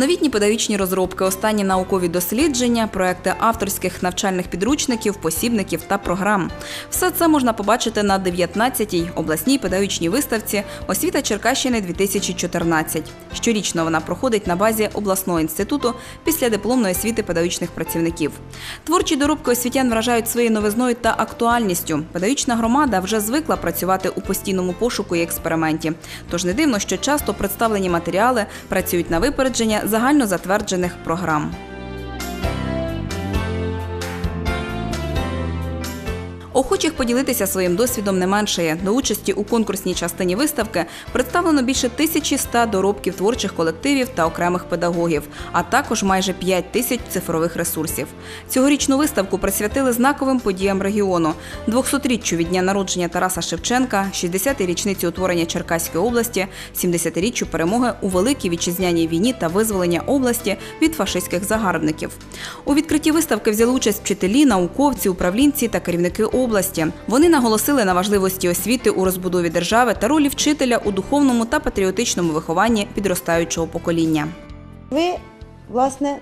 Новітні педагогічні розробки, останні наукові дослідження, проекти авторських навчальних підручників, посібників та програм. Все це можна побачити на 19-й обласній педагогічній виставці Освіта Черкащини 2014. Щорічно вона проходить на базі обласного інституту після дипломної освіти педагогічних працівників. Творчі доробки освітян вражають своєю новизною та актуальністю. Педагогічна громада вже звикла працювати у постійному пошуку і експерименті. Тож не дивно, що часто представлені матеріали працюють на випередження загально затверджених програм. Охочих поділитися своїм досвідом не меншає. До участі у конкурсній частині виставки представлено більше 1100 доробків творчих колективів та окремих педагогів, а також майже 5 тисяч цифрових ресурсів. Цьогорічну виставку присвятили знаковим подіям регіону: 200-річчю від дня народження Тараса Шевченка, 60-й річниці утворення Черкаської області, 70-річчю перемоги у Великій вітчизняній війні та визволення області від фашистських загарбників. У відкритті виставки взяли участь вчителі, науковці, управлінці та керівники області. Вони наголосили на важливості освіти у розбудові держави та ролі вчителя у духовному та патріотичному вихованні підростаючого покоління. Ви, власне,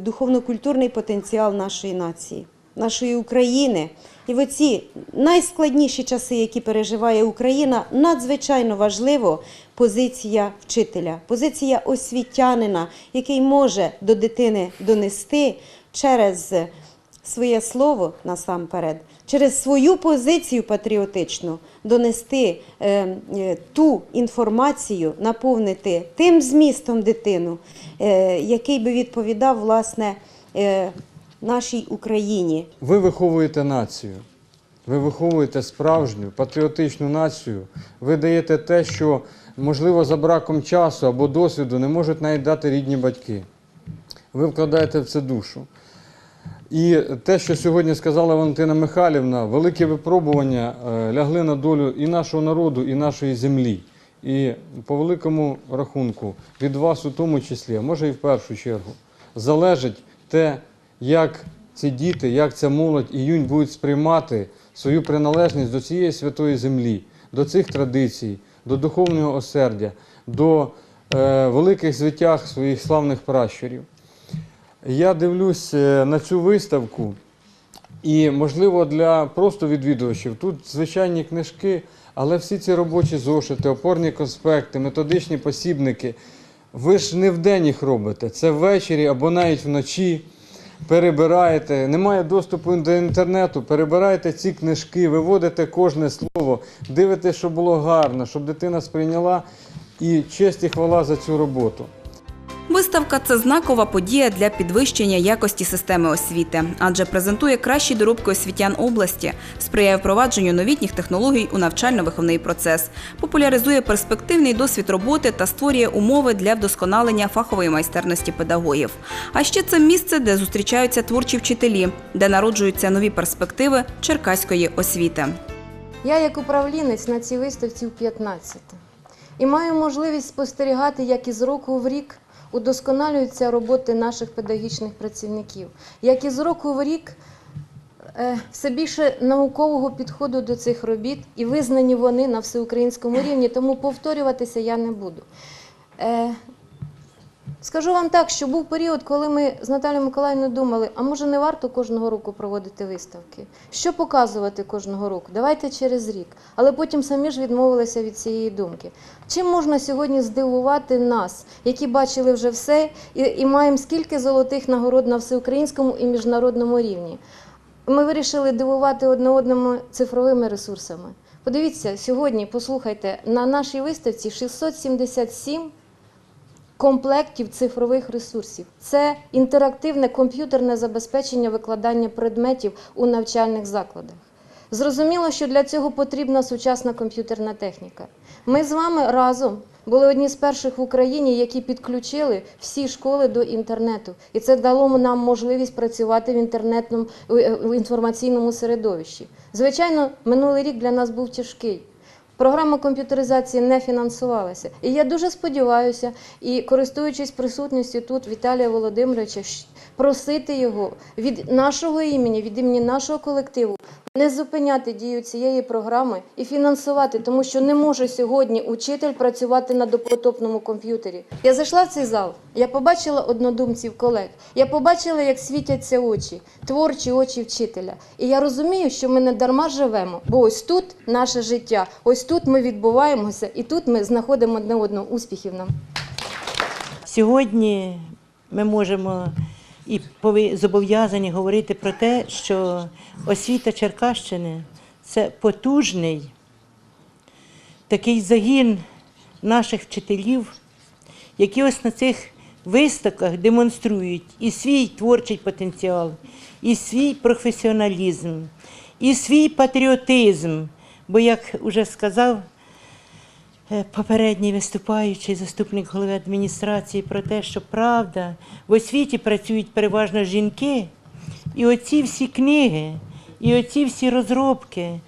духовно-культурний потенціал нашої нації, нашої України. І в оці найскладніші часи, які переживає Україна, надзвичайно важливо позиція вчителя, позиція освітянина, який може до дитини донести через своє слово насамперед, через свою позицію патріотичну донести е, е, ту інформацію, наповнити тим змістом дитину, е, який би відповідав власне е, нашій Україні. Ви виховуєте націю. Ви виховуєте справжню патріотичну націю. Ви даєте те, що, можливо, за браком часу або досвіду не можуть навіть дати рідні батьки. Ви вкладаєте в це душу. І те, що сьогодні сказала Валентина Михайлівна, велике випробування е, лягли на долю і нашого народу, і нашої землі. І по великому рахунку від вас у тому числі, а може і в першу чергу, залежить те, як ці діти, як ця молодь і юнь будуть сприймати свою приналежність до цієї святої землі, до цих традицій, до духовного осердя, до е, великих звитяг своїх славних пращурів. Я дивлюсь е, на цю виставку, і, можливо, для просто відвідувачів тут звичайні книжки, але всі ці робочі зошити, опорні конспекти, методичні посібники, ви ж не вдень їх робите. Це ввечері або навіть вночі. Перебираєте, немає доступу до інтернету, перебираєте ці книжки, виводите кожне слово, дивитесь, щоб було гарно, щоб дитина сприйняла і честь і хвала за цю роботу. Виставка це знакова подія для підвищення якості системи освіти, адже презентує кращі доробки освітян області, сприяє впровадженню новітніх технологій у навчально-виховний процес, популяризує перспективний досвід роботи та створює умови для вдосконалення фахової майстерності педагогів. А ще це місце, де зустрічаються творчі вчителі, де народжуються нові перспективи черкаської освіти. Я як управлінець на цій виставці в 15 і маю можливість спостерігати, як із року в рік удосконалюються роботи наших педагогічних працівників, як з року в рік е, все більше наукового підходу до цих робіт і визнані вони на всеукраїнському рівні, тому повторюватися я не буду. Скажу вам так, що був період, коли ми з Наталією Миколаївною думали, а може не варто кожного року проводити виставки? Що показувати кожного року? Давайте через рік. Але потім самі ж відмовилися від цієї думки. Чим можна сьогодні здивувати нас, які бачили вже все, і, і маємо скільки золотих нагород на всеукраїнському і міжнародному рівні? Ми вирішили дивувати одне одному цифровими ресурсами. Подивіться, сьогодні, послухайте, на нашій виставці 677 комплектів цифрових ресурсів. Це інтерактивне комп'ютерне забезпечення викладання предметів у навчальних закладах. Зрозуміло, що для цього потрібна сучасна комп'ютерна техніка. Ми з вами разом були одні з перших в Україні, які підключили всі школи до інтернету, і це дало нам можливість працювати в інтернетному в інформаційному середовищі. Звичайно, минулий рік для нас був тяжкий. Програма комп'ютеризації не фінансувалася. І я дуже сподіваюся, і користуючись присутністю тут Віталія Володимировича, просити його від нашого імені, від імені нашого колективу не зупиняти дію цієї програми і фінансувати, тому що не може сьогодні учитель працювати на допотопному комп'ютері. Я зайшла в цей зал. Я побачила однодумців колег. Я побачила, як світяться очі, творчі очі вчителя. І я розумію, що ми не дарма живемо, бо ось тут наше життя, ось тут ми відбуваємося, і тут ми знаходимо одне одного. Успіхів нам! Сьогодні ми можемо і зобов'язані говорити про те, що освіта Черкащини це потужний такий загін наших вчителів, які ось на цих виставках демонструють і свій творчий потенціал, і свій професіоналізм, і свій патріотизм. Бо, як вже сказав Е, попередній виступаючий заступник голови адміністрації про те, що правда, в освіті працюють переважно жінки, і оці всі книги, і оці всі розробки,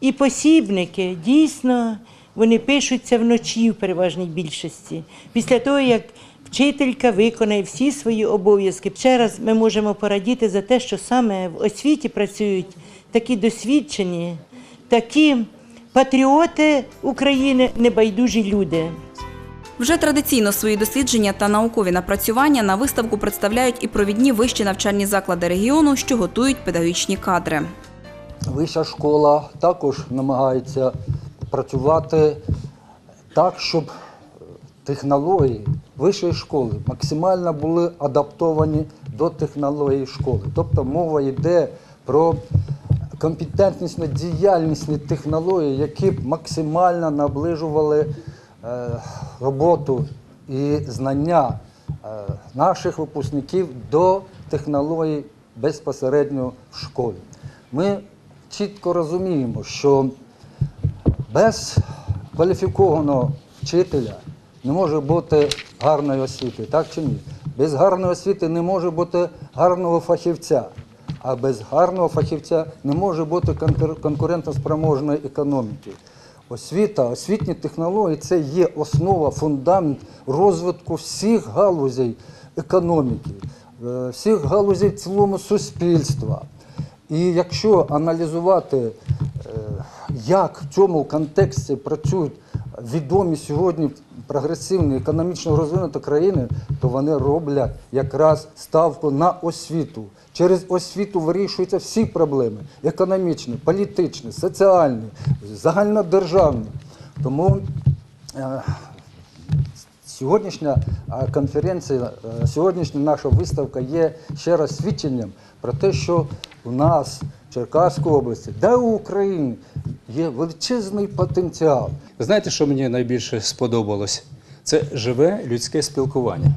і посібники дійсно вони пишуться вночі в переважній більшості. Після того, як вчителька виконає всі свої обов'язки. Ще раз ми можемо порадіти за те, що саме в освіті працюють такі досвідчені, такі патріоти України, небайдужі люди. Вже традиційно свої дослідження та наукові напрацювання на виставку представляють і провідні вищі навчальні заклади регіону, що готують педагогічні кадри. Вища школа також намагається працювати так, щоб технології вищої школи максимально були адаптовані до технологій школи. Тобто мова йде про компетентність діяльнісні технології, які б максимально наближували е, роботу і знання е, наших випускників до технологій безпосередньо в школі. Ми чітко розуміємо, що без кваліфікованого вчителя не може бути гарної освіти, так чи ні? Без гарної освіти не може бути гарного фахівця, а без гарного фахівця не може бути конкур- конкурентоспроможної економіки. Освіта, освітні технології це є основа, фундамент розвитку всіх галузей економіки, е, всіх галузей цілому суспільства. І якщо аналізувати, е, як в цьому контексті працюють відомі сьогодні прогресивні економічно розвинуті країни, то вони роблять якраз ставку на освіту. Через освіту вирішуються всі проблеми економічні, політичні, соціальні, загальнодержавні. Тому е, Сьогоднішня конференція, е, сьогоднішня наша виставка є ще раз свідченням про те, що у нас в Черкаській області, да у Україні є величезний потенціал. Знаєте, що мені найбільше сподобалось? Це живе людське спілкування.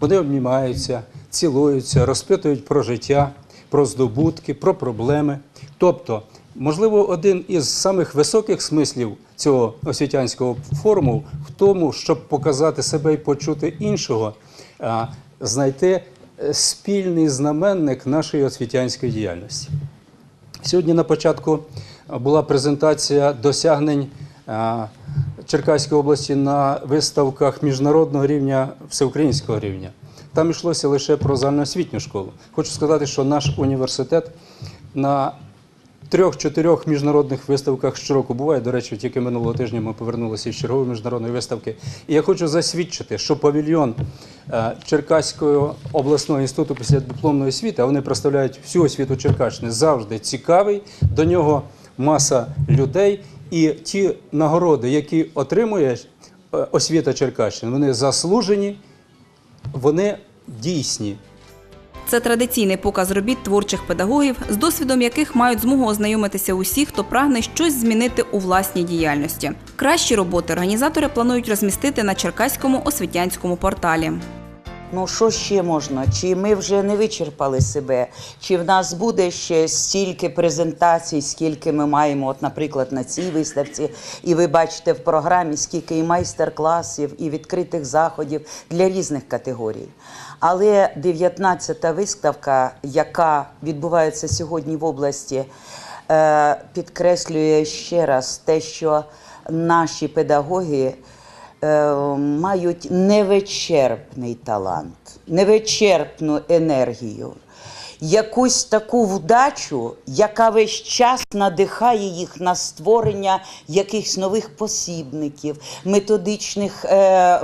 Вони обнімаються, цілуються, розпитують про життя, про здобутки, про проблеми. Тобто, можливо, один із самих високих смислів цього освітянського форуму в тому, щоб показати себе і почути іншого, знайти е, спільний знаменник нашої освітянської діяльності. Сьогодні на початку була презентація досягнень Черкаської області на виставках міжнародного рівня, всеукраїнського рівня. Там йшлося лише про загальноосвітню школу. Хочу сказати, що наш університет на трьох-чотирьох міжнародних виставках щороку буває. До речі, тільки минулого тижня ми повернулися із чергової міжнародної виставки. І я хочу засвідчити, що павільйон е, Черкаського обласного інституту післядипломної освіти, а вони представляють всю освіту Черкащини, завжди цікавий. До нього маса людей. І ті нагороди, які отримує е, освіта Черкащини, вони заслужені, вони дійсні. Це традиційний показ робіт творчих педагогів, з досвідом яких мають змогу ознайомитися усі, хто прагне щось змінити у власній діяльності. Кращі роботи організатори планують розмістити на Черкаському освітянському порталі. Ну, що ще можна? Чи ми вже не вичерпали себе? Чи в нас буде ще стільки презентацій, скільки ми маємо, от, наприклад, на цій виставці, і ви бачите в програмі, скільки і майстер-класів, і відкритих заходів для різних категорій. Але 19-та виставка, яка відбувається сьогодні в області, е, підкреслює ще раз те, що наші педагоги мають невичерпний талант, невичерпну енергію. Якусь таку вдачу, яка весь час надихає їх на створення якихось нових посібників, методичних е,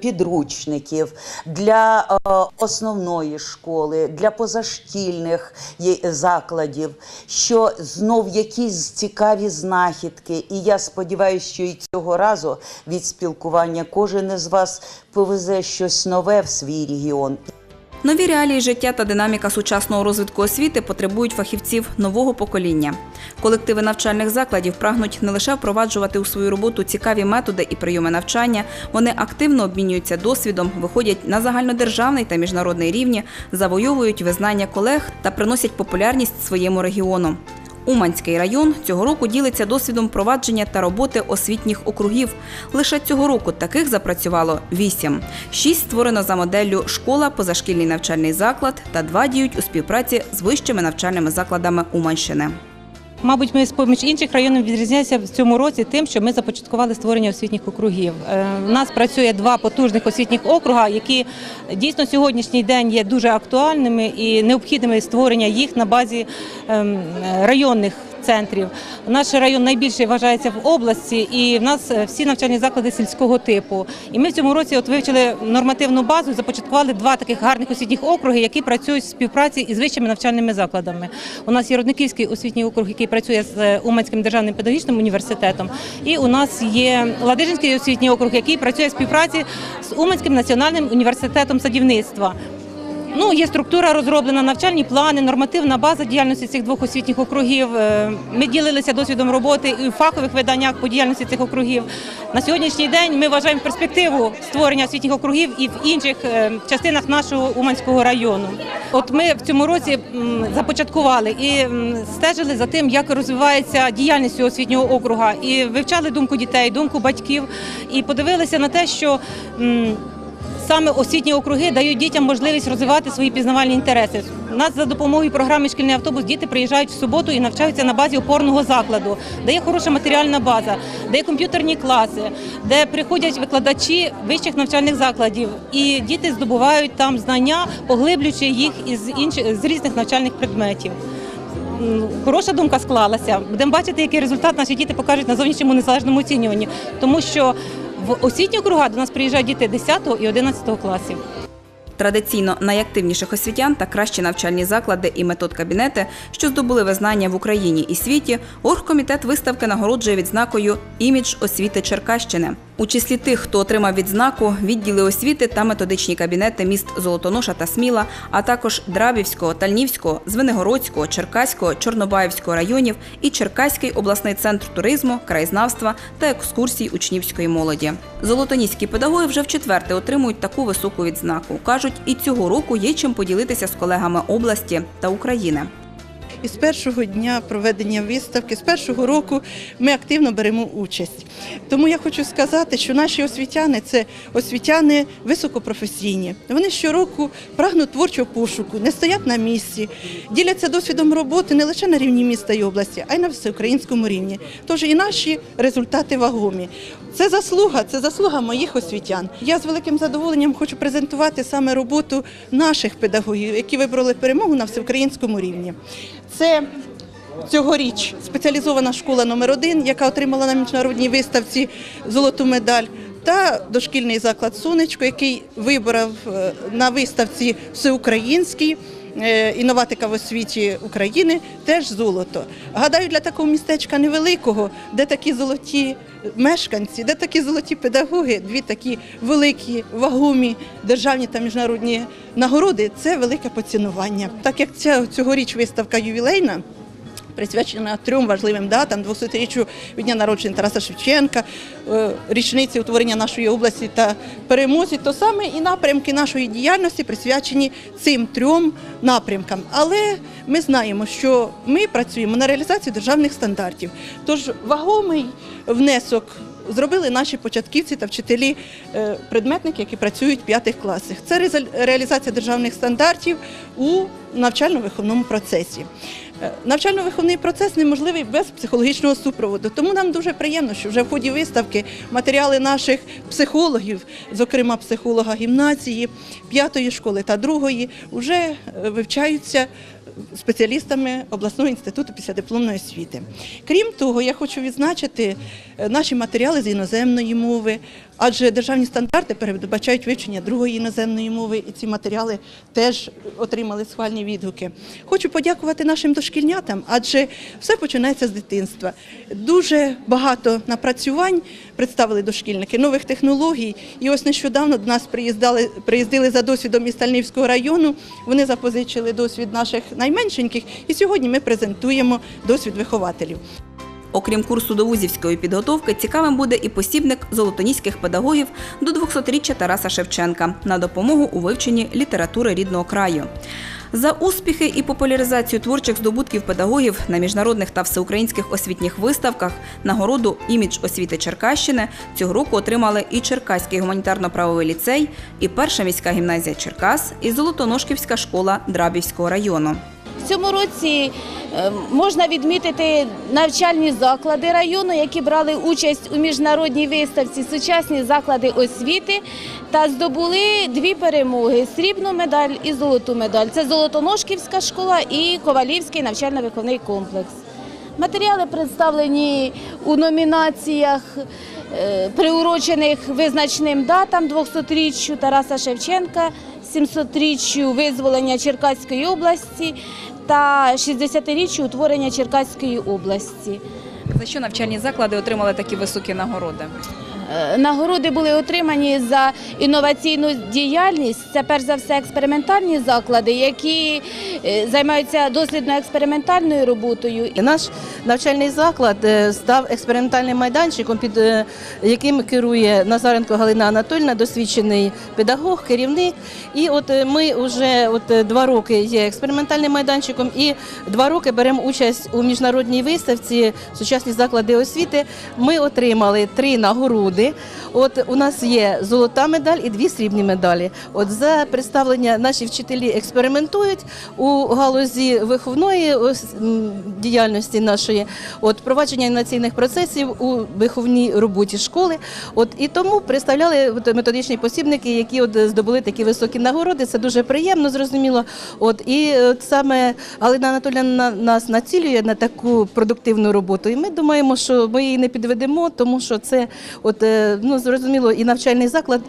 підручників для е, основної школи, для позашкільних закладів, що знов якісь цікаві знахідки. І я сподіваюся, що і цього разу від спілкування кожен із вас повезе щось нове в свій регіон. Нові реалії життя та динаміка сучасного розвитку освіти потребують фахівців нового покоління. Колективи навчальних закладів прагнуть не лише впроваджувати у свою роботу цікаві методи і прийоми навчання, вони активно обмінюються досвідом, виходять на загальнодержавний та міжнародний рівні, завойовують визнання колег та приносять популярність своєму регіону. Уманський район цього року ділиться досвідом провадження та роботи освітніх округів. Лише цього року таких запрацювало вісім. Шість створено за моделлю школа, позашкільний навчальний заклад та два діють у співпраці з вищими навчальними закладами Уманщини. Мабуть, ми з поміж інших районів відрізняємося в цьому році тим, що ми започаткували створення освітніх округів. Е, У нас працює два потужних освітніх округа, які дійсно сьогоднішній день є дуже актуальними і необхідними створення їх на базі ем, районних центрів. Наш район найбільший вважається в області, і в нас е, всі навчальні заклади сільського типу. І ми в цьому році от вивчили нормативну базу, започаткували два таких гарних освітніх округи, які працюють в співпраці із вищими навчальними закладами. У нас є Родниківський освітній округ, який працює з е, Уманським державним педагогічним університетом. І у нас є Ладижинський освітній округ, який працює в співпраці з Уманським національним університетом садівництва. Ну, є структура розроблена, навчальні плани, нормативна база діяльності цих двох освітніх округів. Е, Ми ділилися досвідом роботи і в фахових виданнях по діяльності цих округів. На сьогоднішній день ми вважаємо перспективу створення освітніх округів і в інших е, частинах нашого Уманського району. От ми в цьому році започаткували і стежили за тим, як розвивається діяльність цього освітнього округа, і вивчали думку дітей, думку батьків, і подивилися на те, що. Саме освітні округи дають дітям можливість розвивати свої пізнавальні інтереси. У нас за допомогою програми Шкільний автобус діти приїжджають в суботу і навчаються на базі опорного закладу, де є хороша матеріальна база, де є комп'ютерні класи, де приходять викладачі вищих навчальних закладів, і діти здобувають там знання, поглиблюючи їх із інших з різних навчальних предметів. Хороша думка склалася. Будемо бачити, який результат наші діти покажуть на зовнішньому незалежному оцінюванні, тому що в освітні округа до нас приїжджають діти 10 і 11 класів. Традиційно найактивніших освітян та кращі навчальні заклади і метод-кабінети, що здобули визнання в Україні і світі, оргкомітет виставки нагороджує відзнакою Імідж освіти Черкащини. У числі тих, хто отримав відзнаку, відділи освіти та методичні кабінети міст Золотоноша та Сміла, а також Драбівського, Тальнівського, Звенигородського, Черкаського, Чорнобаївського районів і Черкаський обласний центр туризму, краєзнавства та екскурсій учнівської молоді. Золотоніські педагоги вже вчетверте отримують таку високу відзнаку. Кажуть, і цього року є чим поділитися з колегами області та України. І з першого дня проведення виставки, з першого року ми активно беремо участь. Тому я хочу сказати, що наші освітяни це освітяни високопрофесійні. Вони щороку прагнуть творчого пошуку, не стоять на місці, діляться досвідом роботи не лише на рівні міста і області, а й на всеукраїнському рівні. Тож і наші результати вагомі. Це заслуга, це заслуга моїх освітян. Я з великим задоволенням хочу презентувати саме роботу наших педагогів, які вибрали перемогу на всеукраїнському рівні. Це цьогоріч спеціалізована школа номер 1 яка отримала на міжнародній виставці золоту медаль. Та дошкільний заклад Сонечко, який вибрав е, на виставці всеукраїнський інноватика в освіті України, теж золото. Гадаю, для такого містечка невеликого, де такі золоті мешканці, де такі золоті педагоги, дві такі великі, вагомі державні та міжнародні нагороди це велике поцінування. Так як ця цьогоріч виставка ювілейна. Присвячена трьом важливим датам: 200-річчю від дня народження Тараса Шевченка, е, річниці утворення нашої області та перемозі, то саме і напрямки нашої діяльності присвячені цим трьом напрямкам. Але ми знаємо, що ми працюємо на реалізацію державних стандартів. Тож вагомий внесок зробили наші початківці та вчителі е, предметники, які працюють в п'ятих класах. Це реалізація державних стандартів у навчально-виховному процесі. Е, Навчально-виховний процес неможливий без психологічного супроводу. Тому нам дуже приємно, що вже в ході виставки матеріали наших психологів, зокрема психолога гімназії, п'ятої школи та другої, вже е, вивчаються спеціалістами обласного інституту післядипломної освіти. Крім того, я хочу відзначити е, наші матеріали з іноземної мови, адже державні стандарти передбачають вивчення другої іноземної мови, і ці матеріали теж отримали схвальні відгуки. Хочу подякувати нашим дошкільнятам, адже все починається з дитинства. Дуже багато напрацювань представили дошкільники, нових технологій. І ось нещодавно до нас приїздали, приїздили за досвідом із Стальнівського району. Вони запозичили досвід наших найменшеньких, і сьогодні ми презентуємо досвід вихователів. Окрім курсу до вузівської підготовки, цікавим буде і посібник золотоніських педагогів до 200-річчя Тараса Шевченка на допомогу у вивченні літератури рідного краю. За успіхи і популяризацію творчих здобутків педагогів на міжнародних та всеукраїнських освітніх виставках нагороду імідж освіти Черкащини цього року отримали і Черкаський гуманітарно-правовий ліцей, і перша міська гімназія Черкас, і Золотоношківська школа Драбівського району. В цьому році е, можна відмітити навчальні заклади району, які брали участь у міжнародній виставці сучасні заклади освіти та здобули дві перемоги срібну медаль і золоту медаль. Це Золотоношківська школа і Ковалівський навчально-виховний комплекс. Матеріали представлені у номінаціях, е, приурочених визначним датам 200-річчю Тараса Шевченка, 700-річчю визволення Черкаської області та 60-річчю утворення Черкаської області. За що навчальні заклади отримали такі високі нагороди? Е, Нагороди були отримані за інноваційну діяльність. Це перш за все експериментальні заклади, які е, займаються дослідно-експериментальною роботою. Наш навчальний заклад е, став експериментальним майданчиком, під яким керує Назаренко Галина Анатольовна, досвідчений педагог, керівник. І от ми вже от два роки є експериментальним майданчиком, і два роки беремо участь у міжнародній виставці сучасні заклади освіти. Ми отримали три нагороди. От у нас є золота медаль і дві срібні медалі. От за представлення наші вчителі експериментують у галузі виховної діяльності нашої, от провадження інноваційних процесів у виховній роботі школи. От і тому представляли методичні посібники, які от здобули такі високі нагороди. Це дуже приємно, зрозуміло. От і от саме Галина Анатольовна нас націлює на таку продуктивну роботу. І ми думаємо, що ми її не підведемо, тому що це от е, ну зрозуміло, і навчальний заклад.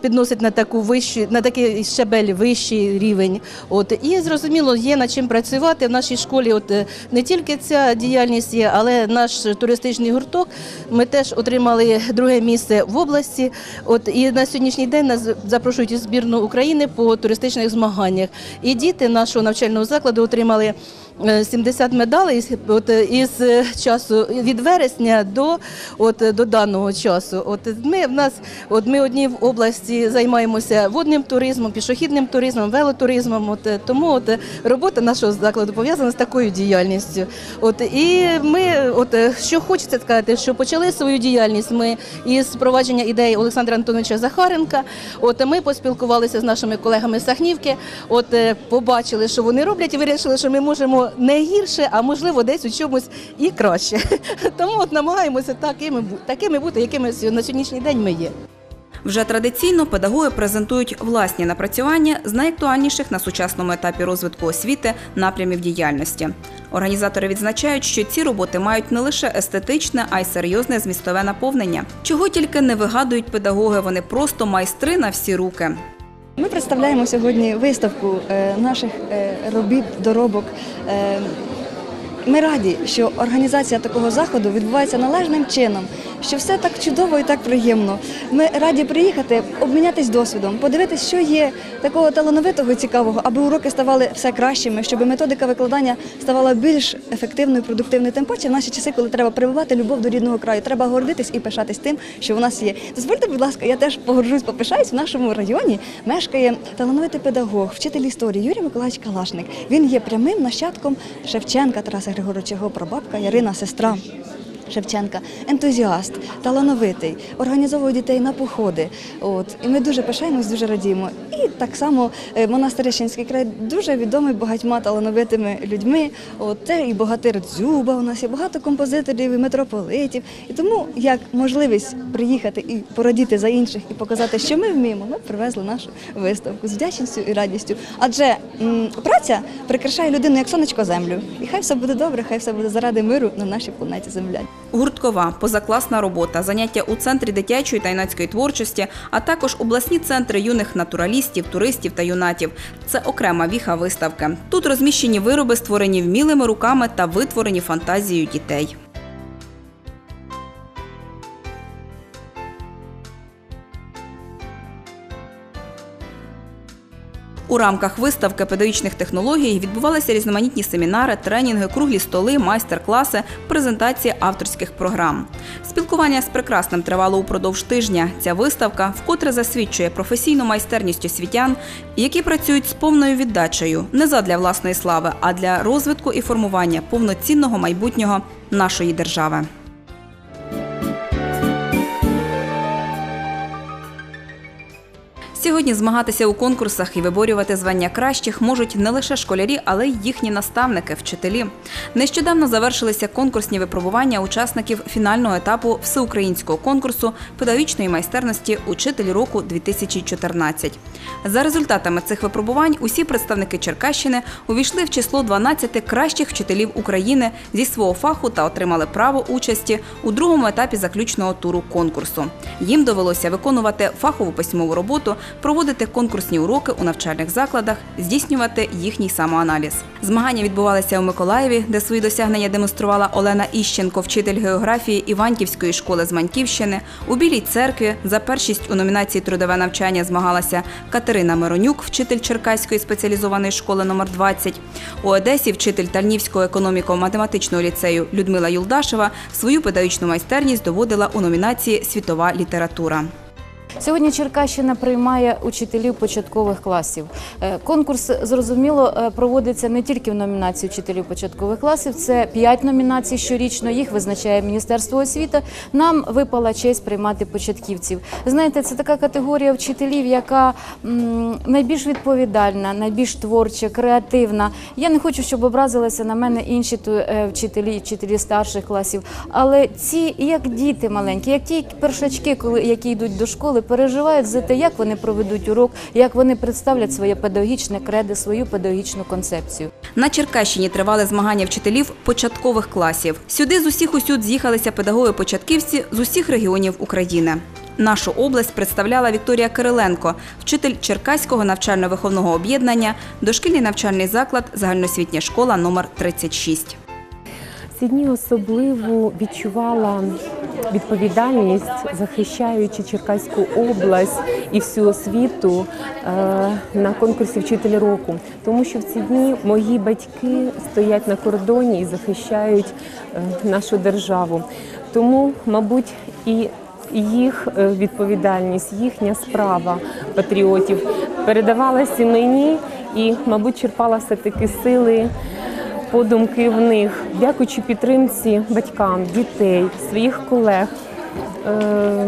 Підносить на таку вищу, на такий щабель вищий рівень. От і зрозуміло, є над чим працювати в нашій школі. От е, не тільки ця діяльність є, але наш туристичний гурток. Ми теж отримали друге місце в області. От і на сьогоднішній день нас запрошують у збірну України по туристичних змаганнях. І діти нашого навчального закладу отримали. Е, 70 медалей от, е, із е, часу від вересня до, от, е, до даного часу. От ми в нас, от ми одні в області займаємося водним туризмом, пішохідним туризмом, велотуризмом. От е, тому от е, робота нашого закладу пов'язана з такою діяльністю. От і ми, от е, що хочеться сказати, що почали свою діяльність ми із впровадження ідеї Олександра Антоновича Захаренка. От ми поспілкувалися з нашими колегами з Сахнівки. От е, побачили, що вони роблять, і вирішили, що ми можемо не гірше, а можливо десь у чомусь і краще. Тому от намагаємося такими такими бути, якими на сьогоднішній день ми є. Вже традиційно педагоги презентують власні напрацювання з найактуальніших на сучасному етапі розвитку освіти напрямів діяльності. Організатори відзначають, що ці роботи мають не лише естетичне, а й серйозне змістове наповнення. Чого тільки не вигадують педагоги, вони просто майстри на всі руки. Ми представляємо сьогодні виставку е, наших е, робіт, доробок. Ми раді, що організація такого заходу відбувається належним чином, що все так чудово і так приємно. Ми раді приїхати, обмінятись досвідом, подивитись, що є такого талановитого, цікавого, аби уроки ставали все кращими, щоб методика викладання ставала більш ефективною, продуктивною. Тим паче в наші часи, коли треба прививати любов до рідного краю, треба гордитись і пишатись тим, що в нас є. Дозвольте, будь ласка, я теж погоржусь, попишаюсь. В нашому районі мешкає талановитий педагог, вчитель історії Юрій Миколаївич Калашник. Він є прямим нащадком Шевченка Тараса Григоровича, його прабабка Ярина, сестра. Шевченка, ентузіаст, талановитий, організовує дітей на походи. От і ми дуже пишаємось, дуже радіємо. І так само е, монастирищенський край дуже відомий багатьма талановитими людьми. От це і богатир Дзюба. У нас є багато композиторів і митрополитів. І тому як можливість приїхати і порадіти за інших і показати, що ми вміємо, ми привезли нашу виставку з вдячністю і радістю. Адже праця прикрашає людину як сонечко землю. І хай все буде добре, хай все буде заради миру на нашій планеті Земля. Гурткова, позакласна робота, заняття у центрі дитячої та юнацької творчості, а також обласні центри юних натуралістів, туристів та юнатів. Це окрема віха виставки. Тут розміщені вироби, створені вмілими руками та витворені фантазією дітей. У рамках виставки педагогічних технологій відбувалися різноманітні семінари, тренінги, круглі столи, майстер-класи, презентації авторських програм. Спілкування з прекрасним тривало упродовж тижня. Ця виставка вкотре засвідчує професійну майстерність освітян, які працюють з повною віддачею не задля власної слави, а для розвитку і формування повноцінного майбутнього нашої держави. Сьогодні змагатися у конкурсах і виборювати звання кращих можуть не лише школярі, але й їхні наставники, вчителі. Нещодавно завершилися конкурсні випробування учасників фінального етапу всеукраїнського конкурсу педагогічної майстерності Учитель року 2014. За результатами цих випробувань усі представники Черкащини увійшли в число 12 кращих вчителів України зі свого фаху та отримали право участі у другому етапі заключного туру конкурсу. Їм довелося виконувати фахову письмову роботу, проводити конкурсні уроки у навчальних закладах, здійснювати їхній самоаналіз. Змагання відбувалися у Миколаєві, де свої досягнення демонструвала Олена Іщенко, вчитель географії Іванківської школи з Маньківщини. У Білій церкві за першість у номінації Трудове навчання змагалася Катерина Миронюк, вчитель Черкаської спеціалізованої школи номер 20 У Одесі вчитель Тальнівського економіко-математичного ліцею Людмила Юлдашева свою педагогічну майстерність доводила у номінації Світова література. Сьогодні Черкащина приймає учителів початкових класів. Е, Конкурс зрозуміло е, проводиться не тільки в номінації учителів початкових класів. Це п'ять номінацій щорічно. Їх визначає Міністерство освіти. Нам випала честь приймати початківців. Знаєте, це така категорія вчителів, яка найбільш відповідальна, найбільш творча, креативна. Я не хочу, щоб образилися на мене інші е, вчителі, вчителі старших класів. Але ці як діти маленькі, як ті першачки, коли які йдуть до школи, переживають за те, як вони проведуть урок, як вони представлять своє педагогічне кредо, свою педагогічну концепцію. На Черкащині тривали змагання вчителів початкових класів. Сюди з усіх усюд з'їхалися педагоги-початківці з усіх регіонів України. Нашу область представляла Вікторія Кириленко, вчитель Черкаського навчально-виховного об'єднання, дошкільний навчальний заклад, загальноосвітня школа номер 36. Ці дні особливо відчувала відповідальність, захищаючи Черкаську область і всю освіту е, на конкурсі Вчитель року, тому що в ці дні мої батьки стоять на кордоні і захищають е, нашу державу. Тому, мабуть, і їх е, відповідальність, їхня справа патріотів передавалася мені, і, мабуть, черпала все таки сили подумки в них, дякуючи підтримці батькам, дітей, своїх колег, е,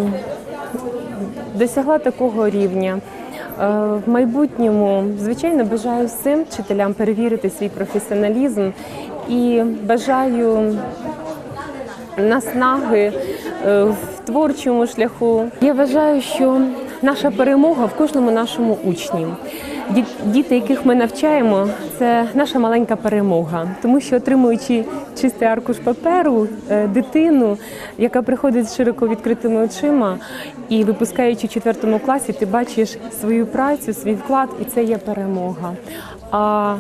досягла такого рівня. Е, В майбутньому, звичайно, бажаю всім вчителям перевірити свій професіоналізм і бажаю наснаги е, в творчому шляху. Я вважаю, що наша перемога в кожному нашому учні. Ді- Діти, яких ми навчаємо, це наша маленька перемога, тому що отримуючи чистий аркуш паперу, е, дитину, яка приходить з широко відкритими очима, і випускаючи в четвертому класі, ти бачиш свою працю, свій вклад, і це є перемога. А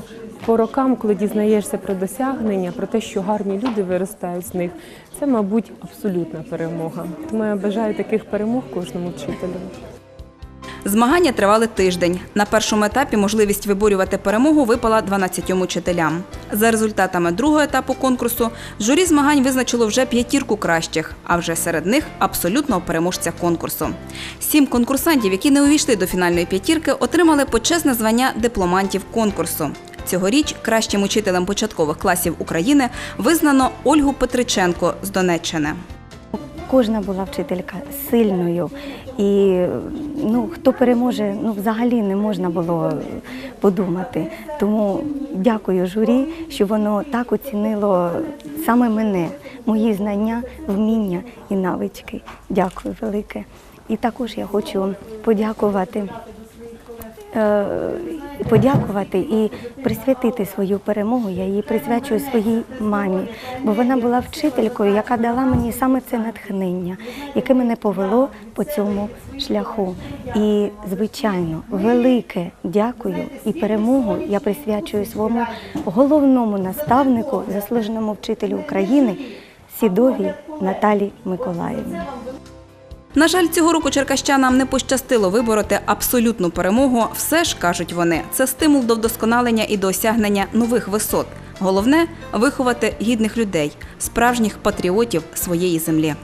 по рокам, коли дізнаєшся про досягнення, про те, що гарні люди виростають з них, це, мабуть, абсолютна перемога. Тому я бажаю таких перемог кожному вчителю. Змагання тривали тиждень. На першому етапі можливість виборювати перемогу випала 12 учителям. За результатами другого етапу конкурсу журі змагань визначило вже п'ятірку кращих, а вже серед них абсолютного переможця конкурсу. Сім конкурсантів, які не увійшли до фінальної п'ятірки, отримали почесне звання дипломантів конкурсу. Цьогоріч кращим учителем початкових класів України визнано Ольгу Петриченко з Донеччини. Кожна була вчителька сильною, і ну, хто переможе, ну взагалі не можна було подумати. Тому дякую журі, що воно так оцінило саме мене, мої знання, вміння і навички. Дякую велике. І також я хочу подякувати. Е, Подякувати і присвятити свою перемогу. Я її присвячую своїй мамі, бо вона була вчителькою, яка дала мені саме це натхнення, яке мене повело по цьому шляху. І, звичайно, велике дякую і перемогу я присвячую своєму головному наставнику, заслуженому вчителю України Сідовій Наталі Миколаївні. На жаль, цього року черкащанам не пощастило вибороти абсолютну перемогу. Все ж кажуть вони, це стимул до вдосконалення і досягнення нових висот. Головне виховати гідних людей, справжніх патріотів своєї землі.